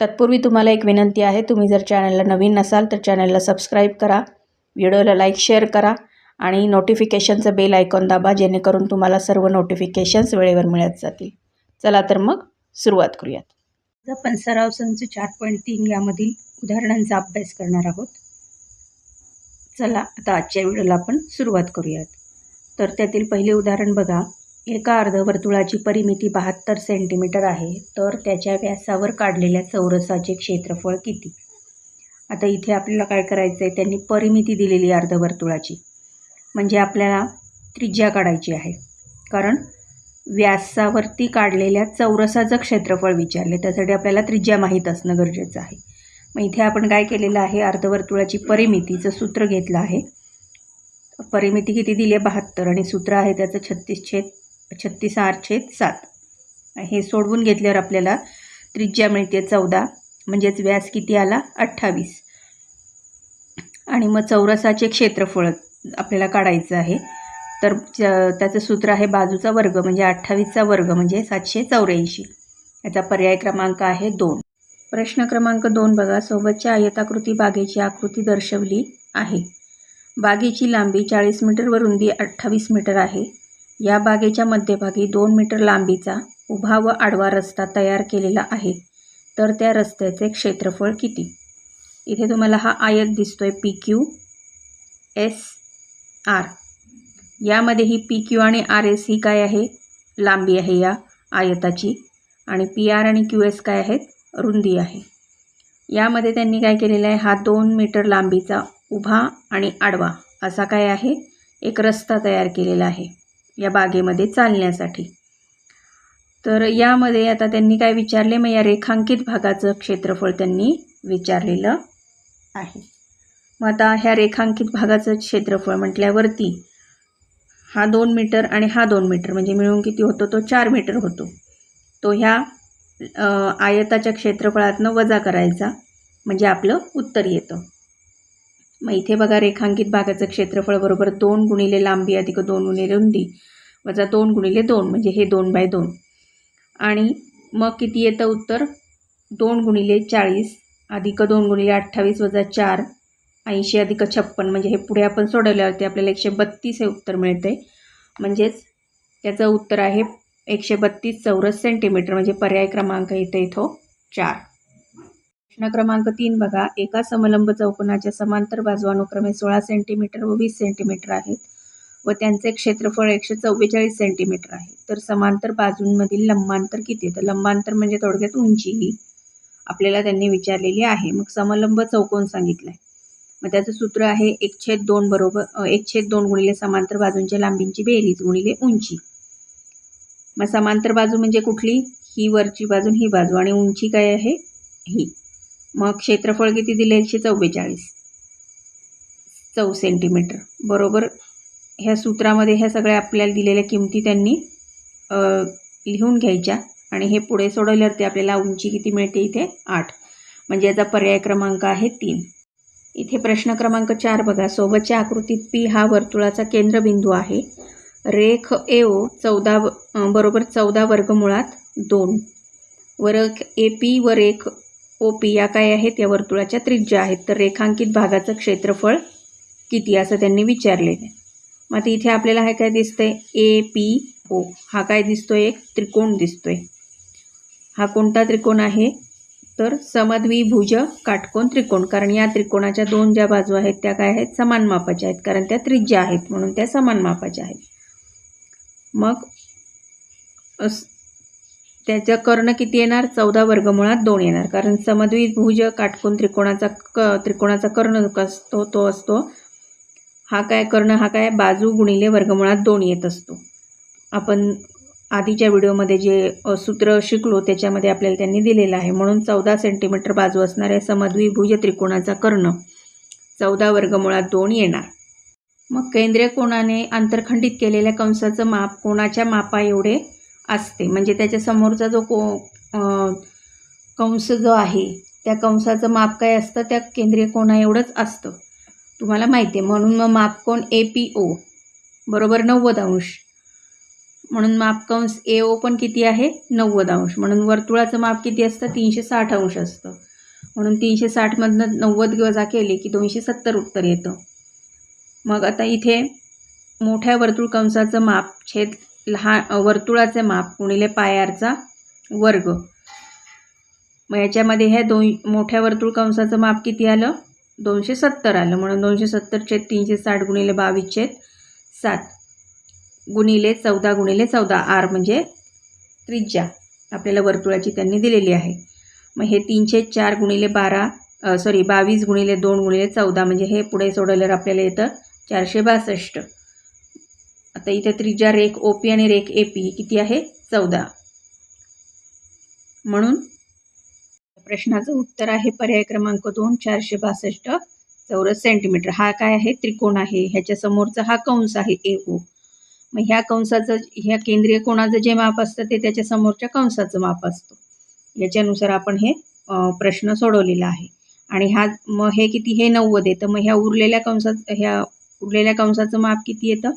तत्पूर्वी तुम्हाला एक विनंती आहे तुम्ही जर चॅनलला नवीन नसाल तर चॅनलला सबस्क्राईब करा व्हिडिओला लाईक शेअर करा आणि नोटिफिकेशनचं बेल आयकॉन दाबा जेणेकरून तुम्हाला सर्व नोटिफिकेशन्स वेळेवर मिळत जातील. चला तर मग सुरुवात करूयात. आपण सराव संच चार पॉईंट तीन यामधील उदाहरणांचा अभ्यास करणार आहोत. चला आता आजच्या व्हिडिओला आपण सुरुवात करूयात. तर त्यातील पहिले उदाहरण बघा. एका अर्धवर्तुळाची परिमिती बहात्तर सेंटीमीटर आहे तर त्याच्या व्यासावर काढलेल्या चौरसाचे क्षेत्रफळ किती? आता इथे आपल्याला काय करायचं आहे त्यांनी परिमिती दिलेली आहे अर्धवर्तुळाची. म्हणजे आपल्याला त्रिज्या काढायची आहे. कारण व्यासावरती काढलेल्या चौरसाचं क्षेत्रफळ विचारले त्यासाठी आपल्याला त्रिज्या माहीत असणं गरजेचं आहे. मग इथे आपण काय केलेलं आहे? अर्धवर्तुळाची परिमितीचं सूत्र घेतलं आहे. परिमिती किती दिली आहे? बहात्तर. आणि सूत्र आहे त्याचं छत्तीस छेद छत्तीस आठ छेद सात. हे सोडवून घेतल्यावर आपल्याला त्रिज्या मिळते चौदा म्हणजेच व्यास किती आला? अठ्ठावीस. आणि मग चौरसाचे क्षेत्रफळ आपल्याला काढायचं आहे. तर च- त्याचं सूत्र आहे बाजूचा वर्ग म्हणजे अठ्ठावीसचा वर्ग म्हणजे सातशे चौऱ्याऐंशी. याचा पर्याय क्रमांक आहे दोन. प्रश्न क्रमांक दोन बघा. सोबतच्या आयताकृती बागेची आकृती दर्शवली आहे. बागेची लांबी चाळीस मीटर व रुंदी अठ्ठावीस मीटर आहे. या बागेच्या मध्यभागी दोन मीटर लांबीचा उभा व आडवा रस्ता तयार केलेला आहे. तर त्या रस्त्याचे क्षेत्रफळ किती? इथे तुम्हाला हा आयत दिसतो आहे पी क्यू एस आर यामध्ये ही पी क्यू आणि आर एस ही काय आहे? लांबी आहे या आयताची. आणि पी आर आणि क्यू एस काय आहेत? रुंदी आहे. यामध्ये त्यांनी काय केलेलं आहे? हा दोन मीटर लांबीचा उभा आणि आडवा असा काय आहे? एक रस्ता तयार केलेला आहे. या बागेमध्ये चालण्यासाठी. तर यामध्ये आता त्यांनी काय विचारले? मग या रेखांकित भागाचं क्षेत्रफळ त्यांनी विचारलेलं आहे. मग आता ह्या रेखांकित भागाचं क्षेत्रफळ म्हटल्यावरती हा दोन मीटर आणि हा दोन मीटर म्हणजे मिळून किती होतो? तो चार मीटर होतो. तो ह्या आयताच्या क्षेत्रफळातनं वजा करायचा म्हणजे आपलं उत्तर येतं. मग इथे बघा रेखांकित भागाचं क्षेत्रफळ बरोबर दोन गुणिले लांबी अधिक दोन गुणिले रुंदी वजा दोन गुणिले दोन म्हणजे हे दोन बाय दोन. आणि मग किती येतं उत्तर? दोन गुणिले चाळीस अधिक दोन गुणिले अठ्ठावीस वजा चार ऐंशी अधिक छप्पन म्हणजे हे पुढे आपण सोडवल्यावरती आपल्याला एकशे बत्तीस हे उत्तर मिळते. म्हणजेच त्याचं उत्तर आहे एकशे बत्तीस चौरस सेंटीमीटर म्हणजे पर्याय क्रमांक इथे इथं चार. प्रश्न क्रमांक तीन बघा. एका समलंब चौकोनाच्या समांतर बाजू अनुक्रमे सोळा सेंटीमीटर व वीस सेंटीमीटर आहेत व त्यांचे क्षेत्रफळ एकशे चव्वेचाळीस सेंटीमीटर आहे. तर समांतर बाजूंमधील लंबांतर किती तर लंबांतर म्हणजे थोडक्यात उंची ही आपल्याला त्यांनी विचारलेली आहे. मग समलंब चौकोन सांगितलं आहे मग त्याचं सूत्र आहे एक छेद दोन बरोबर एक छेद दोन गुणिले समांतर बाजूंच्या लांबींची बेरीज गुणिले उंची. मग समांतर बाजू म्हणजे कुठली? ही वरची बाजू ही बाजू आणि उंची काय आहे? ही. मग क्षेत्रफळ किती दिले? एकशे चव्वेचाळीस. चौ सेंटीमीटर बरोबर? ह्या सूत्रामध्ये ह्या सगळ्या आपल्याला दिलेल्या किमती त्यांनी लिहून घ्यायच्या. आणि हे पुढे सोडवल्यावरती आपल्याला उंची किती मिळते इथे? आठ. म्हणजे याचा पर्याय क्रमांक आहे तीन. इथे प्रश्न क्रमांक चार बघा. सोबतच्या आकृतीत पी हा वर्तुळाचा केंद्रबिंदू आहे. रेख ए ओ चौदा बरोबर चौदा वर्गमुळात दोन. वर ए पी व रेख ओ पी या काय आहेत? या वर्तुळाच्या त्रिज्या आहेत. तर रेखांकित भागाचं क्षेत्रफळ किती असं त्यांनी विचारलेलं आहे मग आता इथे आपल्याला हे काय दिसतंय? A P O. हा काय दिसतोय? एक त्रिकोण दिसतोय. हा कोणता त्रिकोण आहे? तर समद्विभुज काटकोन त्रिकोण. कारण या त्रिकोणाच्या दोन ज्या बाजू आहेत त्या काय आहेत? समान मापाच्या आहेत. कारण त्या त्रिज्या आहेत म्हणून त्या समान मापाच्या आहेत. मग त्याचं कर्ण किती येणार? चौदा वर्गमुळात दोन येणार. कारण समद्विभुज काटकोन त्रिकोणाचा क त्रिकोणाचा कर्ण जो असतो तो असतो. हा काय कर्ण हा काय बाजू गुणिले वर्गमुळात दोन येत असतो. आपण आधीच्या व्हिडिओमध्ये जे सूत्र शिकलो त्याच्यामध्ये आपल्याला त्यांनी दिलेलं आहे. म्हणून चौदा सेंटीमीटर बाजू असणाऱ्या समद्विभुज त्रिकोणाचा कर्ण चौदा वर्गमुळात दोन येणार. मग केंद्रीय कोणाने आंतरखंडित केलेल्या कंसाचं माप कोणाच्या मापा एवढे असते. म्हणजे त्याच्यासमोरचा जो को कंस जो आहे त्या कंसाचं माप काय असतं? त्या केंद्रीय कोणा एवढंच असतं. तुम्हाला माहिती आहे म्हणून मग मापकोन ए पी ओ. बरोबर नव्वद अंश. म्हणून मापकंस ए ओ पण किती आहे? नव्वद अंश. म्हणून वर्तुळाचं माप किती असतं? तीनशे साठ अंश असतं. म्हणून तीनशे साठमधनं नव्वद वजा केले की दोनशे सत्तर उत्तर येतं. मग आता इथे मोठ्या वर्तुळ कंसाचं माप छेद लहान वर्तुळाचे माप गुणिले पायारचा वर्ग. मग याच्यामध्ये ह्या दोन मोठ्या वर्तुळ कंसाचं माप किती आलं? दोनशे सत्तर आलं. म्हणून दोनशे सत्तर छेद तीनशे साठ गुणिले बावीस छेद सात गुणिले चौदा गुणिले चौदा आर म्हणजे त्रिज्या. आपल्याला वर्तुळाची त्यांनी दिलेली आहे. मग हे तीनशे चार गुणिले बारा सॉरी बावीस गुणिले दोन गुणिले चौदा म्हणजे हे पुढे सोडवल्यावर आपल्याला येतं चारशे बासष्ट. आता इथे त्रिज्या रेख ओ पी आणि रेख ए पी किती आहे? चौदा. म्हणून प्रश्नाचं उत्तर आहे पर्याय क्रमांक दोन चारशे बासष्ट चौरस सेंटीमीटर हा काय आहे? त्रिकोण आहे. ह्याच्या समोरचा हा कंस आहे ए ओ मग ह्या कंसाचं ह्या केंद्रीय कोणाचं जे माप असतं ते त्याच्या समोरच्या कंसाचं माप असतं. याच्यानुसार आपण हे प्रश्न सोडवलेला आहे. आणि हा मग हे किती? हे नव्वद येतं. मग ह्या उरलेल्या कंसात ह्या उरलेल्या कंसाचं माप किती येतं?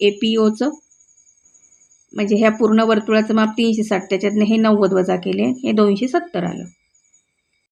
ए पी ओचं म्हणजे ह्या पूर्ण वर्तुळाचं माप तीनशे साठ त्याच्यातनं हे नव्वद वजा केले हे दोनशे सत्तर आलं.